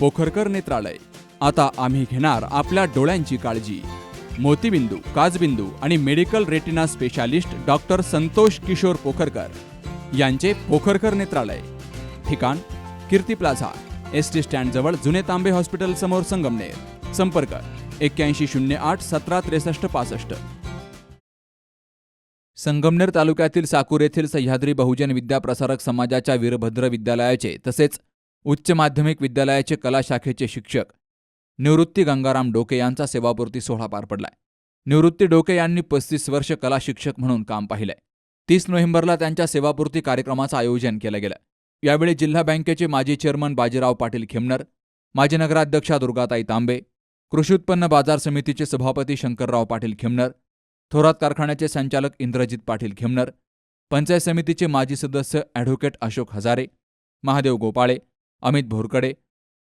पोखरकर नेत्रालय. आता आम्ही घेणार आपल्या डोळ्यांची काळजी. मोतीबिंदू काजबिंदू आणि medical retina specialist doctor Santosh Kishor Pokharkar यांचे पोखरकर नेत्रालय. ठिकाण Kirti plaza S T stand जवळ जुने तांबे हॉस्पिटल समोर संगमनेर. संपर्क एक्क्याऐंशी शून्य आठ सतरा त्रेसष्ट पासष्ट. संगमनेर तालुक्यातील साकूर येथील सह्याद्री बहुजन विद्याप्रसारक समाजाच्या वीरभद्र विद्यालयाचे तसेच उच्च माध्यमिक विद्यालयाचे कला शाखेचे शिक्षक निवृत्ती गंगाराम डोके यांचा सेवापूर्ती सोहळा पार पडलाय. निवृत्ती डोके यांनी पस्तीस वर्ष कला शिक्षक म्हणून काम पाहिलंय. तीस नोव्हेंबरला त्यांच्या सेवापूर्ती कार्यक्रमाचं आयोजन केलं गेलं. यावेळी जिल्हा बँकेचे माजी चेअरमन बाजीराव पाटील खेमनर माजी नगराध्यक्षा दुर्गाताई तांबे कृषी उत्पन्न बाजार समितीचे सभापती शंकरराव पाटील खेमनर थोरात कारखान्याचे संचालक इंद्रजित पाटील खेमनर पंचायत समितीचे माजी सदस्य ॲडव्होकेट अशोक हजारे महादेव गोपाळे अमित भोरकडे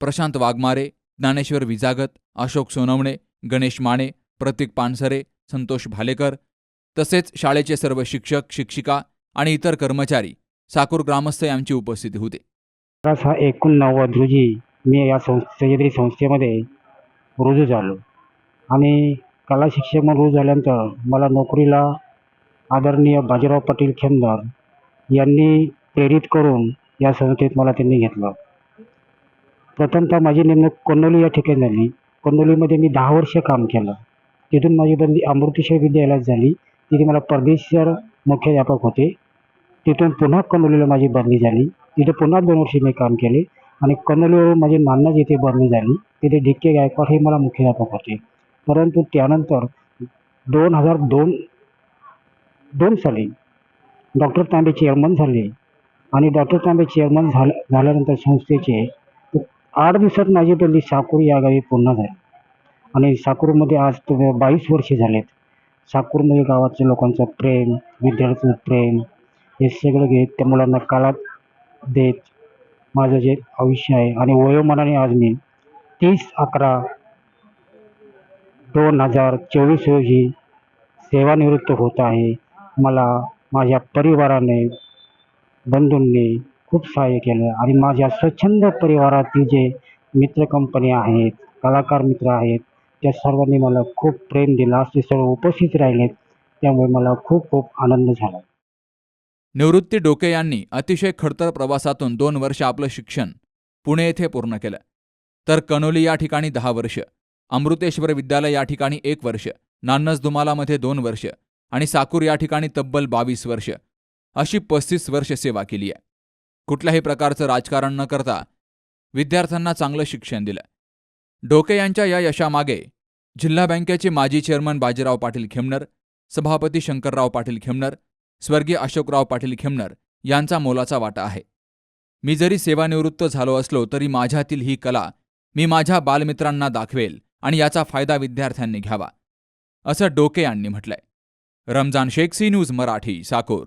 प्रशांत वाघमारे ज्ञानेश्वर विजागत अशोक सोनवणे गणेश माने प्रतीक पानसरे संतोष भालेकर तसेच शाळेचे सर्व शिक्षक शिक्षिका आणि इतर कर्मचारी साकूर ग्रामस्थ यांची उपस्थिती होते. सहा एकोणनव्वद रोजी मी या सह्याद्री संस्थेमध्ये रुजू झालो आणि कला शिक्षक म्हणून रुजू झाल्यानंतर मला नोकरीला आदरणीय बाजीराव पाटील खेमदार यांनी प्रेरित करून या संस्थेत मला त्यांनी घेतलं. प्रथमतः माझी नेमणूक कोंडोली या ठिकाणी झाली. कोंडोलीमध्ये मी दहा वर्ष काम केलं. तिथून माझी बदली अमृतेश्वर विद्यालयात झाली. तिथे मला परदेशर मुख्याध्यापक होते. तिथून पुन्हा कणोलीला माझी बदली झाली. तिथे पुन्हा दोन वर्ष मी काम केले आणि कणोलीवरून माझी नान्नाच येथे बदली झाली. तिथे डिक्के गायकवाड हे मला मुख्याध्यापक होते. परंतु त्यानंतर दोन हजार दोन दोन साली डॉक्टर तांबे चेअरमन झाले. आणि डॉक्टर तांबे चेअरमन झाल्या झाल्यानंतर संस्थेचे आठ दिवसात माझी बदली साकूर या गावी पूर्ण झाली. आणि साकूरमध्ये आज तुम्ही बावीस वर्षे झालेत. साकूरमध्ये गावाच्या लोकांचं प्रेम विद्यार्थ्यांचं प्रेम हे सगळं घेत त्या मुलांना कालात देत माझं जे आयुष्य आहे आणि वयोमानाने आज मी तीस अकरा दोन हजार चोवीस रोजी सेवानिवृत्त होत आहे. मला माझ्या परिवाराने बंधूंनी खूप सहाय्य केलं. आणि माझ्या स्वच्छंद परिवारातील जे मित्र कंपनी आहेत कलाकार मित्र आहेत त्या सर्वांनी मला खूप प्रेम दिला. असे ते सर्व उपस्थित राहिलेत त्यामुळे मला खूप खूप आनंद झाला. निवृत्ती डोके यांनी अतिशय खडतर प्रवासातून दोन वर्ष आपलं शिक्षण पुणे येथे पूर्ण केलं. तर कनोली या ठिकाणी दहा वर्ष अमृतेश्वर विद्यालय या ठिकाणी एक वर्ष नान्नस दुमालामध्ये दोन वर्ष आणि साकूर या ठिकाणी तब्बल बावीस वर्ष अशी पस्तीस वर्ष सेवा केली आहे. कुठल्याही प्रकारचं राजकारण न करता विद्यार्थ्यांना चांगलं शिक्षण दिलं. डोके यांच्या या यशामागे जिल्हा बँकेचे माजी चेअरमन बाजीराव पाटील खेमनर सभापती शंकरराव पाटील खेमनर स्वर्गीय अशोकराव पाटील खेमनर यांचा मोलाचा वाटा आहे. मी जरी सेवानिवृत्त झालो असलो तरी माझ्यातील ही कला मी माझ्या बालमित्रांना दाखवेल आणि याचा फायदा विद्यार्थ्यांनी घ्यावा. असं डोके यांनी म्हटलंय. Ramzan Shaikh C news Marathi Sakor.